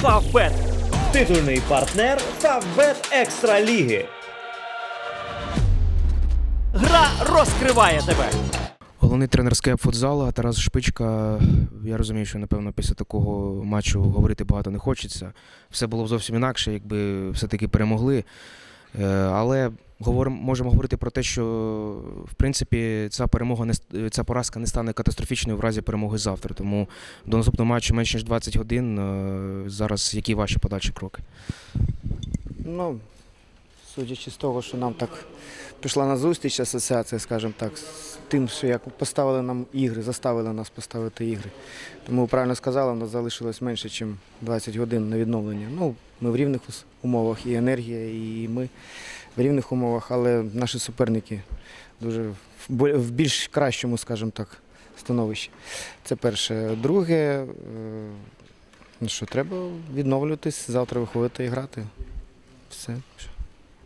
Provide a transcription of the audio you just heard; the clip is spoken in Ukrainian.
Фавбет. Титульний партнер Фавбет Екстра Ліги. Гра розкриває тебе. Головний тренер скеп футзалу Тарас Шпичка. Я розумію, що напевно після такого матчу говорити багато не хочеться. Все було б зовсім інакше, якби все-таки перемогли. Е, Але говоримо, можемо говорити про те, що в принципі ця перемога не ця поразка не стане катастрофічною в разі перемоги завтра. Тому до наступного матчу менше ніж 20 годин. Е, Зараз які ваші подальші кроки? Ну, судячи з того, що нам так пішла на зустріч асоціація, скажімо так, з тим, що як поставили нам ігри, заставили нас поставити ігри. Тому правильно сказали, нас залишилось менше, ніж 20 годин на відновлення. Ну, ми в рівних умовах, і енергія, і ми в рівних умовах, але наші суперники дуже в більш кращому, скажімо так, становищі. Це перше. Друге, е, ну що, треба відновлюватись, завтра виходити і грати. Все.